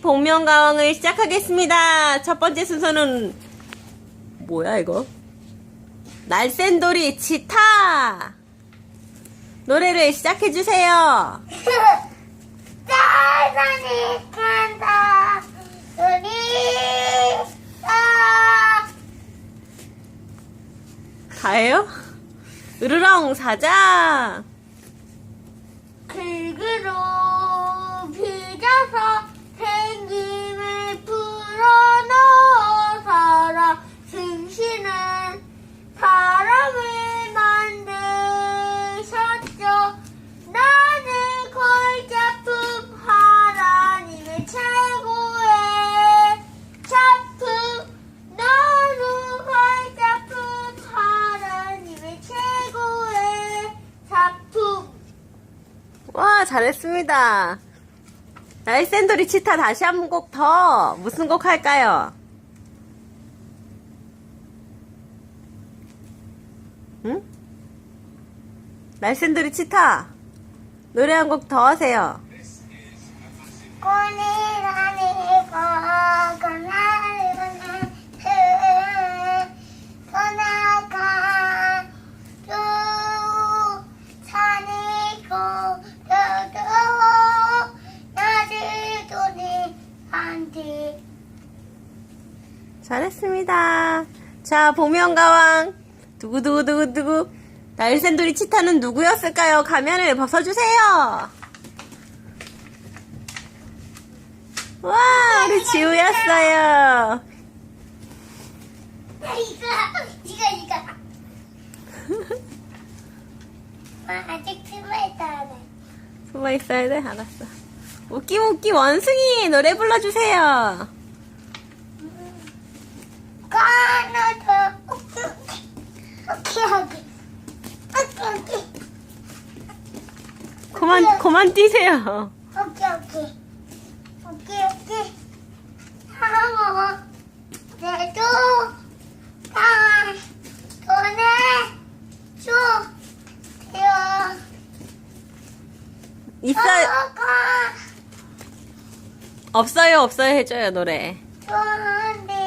복면가왕을 시작하겠습니다. 첫 번째 순서는 뭐야 이거? 날쌘돌이 치타 노래를 시작해 주세요. 짤만이 간다 우리 아 다예요? 으르렁 사자 와 잘했습니다. 날쌘돌이 치타 다시 한 곡 더 무슨 곡 할까요? 응? 날쌘돌이 치타 노래 한 곡 더 하세요. 안돼 잘했습니다. 자, 복면가왕. 두구두구두구두구. 날샌돌이 치타는 누구였을까요? 가면을 벗어주세요. 와, 우리 지우였어요. 이거 이거 이거 아, 아직 숨어있다 하네 숨어 있어야 돼? 알았어. 웃기 웃기 원숭이 노래 불러주세요. 까나서 오케이 오케이 오케이 오케이. 그만, 그만 뛰세요. 오케이 오케이. 오케이 오케이. 상어 내도 다 돈에 주세요 있어요, 저가 없어요 없어요 해줘요 노래. 좋아하는데.